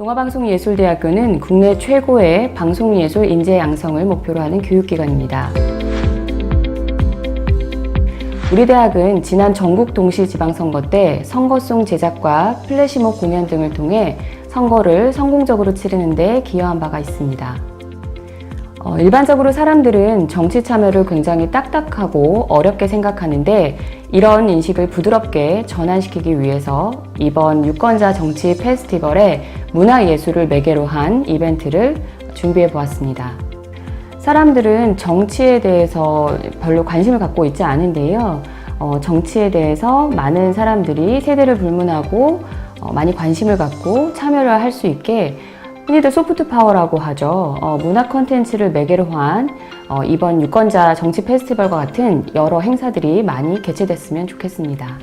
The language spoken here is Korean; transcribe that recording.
영화방송예술대학교는 국내 최고의 방송예술 인재 양성을 목표로 하는 교육기관입니다. 우리 대학은 지난 전국 동시 지방선거 때 선거송 제작과 플래시몹 공연 등을 통해 선거를 성공적으로 치르는 데 기여한 바가 있습니다. 어, 일반적으로 사람들은 정치 참여를 굉장히 딱딱하고 어렵게 생각하는데 이런 인식을 부드럽게 전환시키기 위해서 이번 유권자 정치 페스티벌에 문화예술을 매개로 한 이벤트를 준비해 보았습니다. 사람들은 정치에 대해서 별로 관심을 갖고 있지 않은데요. 어, 정치에 대해서 많은 사람들이 세대를 불문하고 어, 많이 관심을 갖고 참여를 할 수 있게 흔히들 소프트 파워라고 하죠. 어, 문화 콘텐츠를 매개로 한 어, 이번 유권자 정치 페스티벌과 같은 여러 행사들이 많이 개최됐으면 좋겠습니다.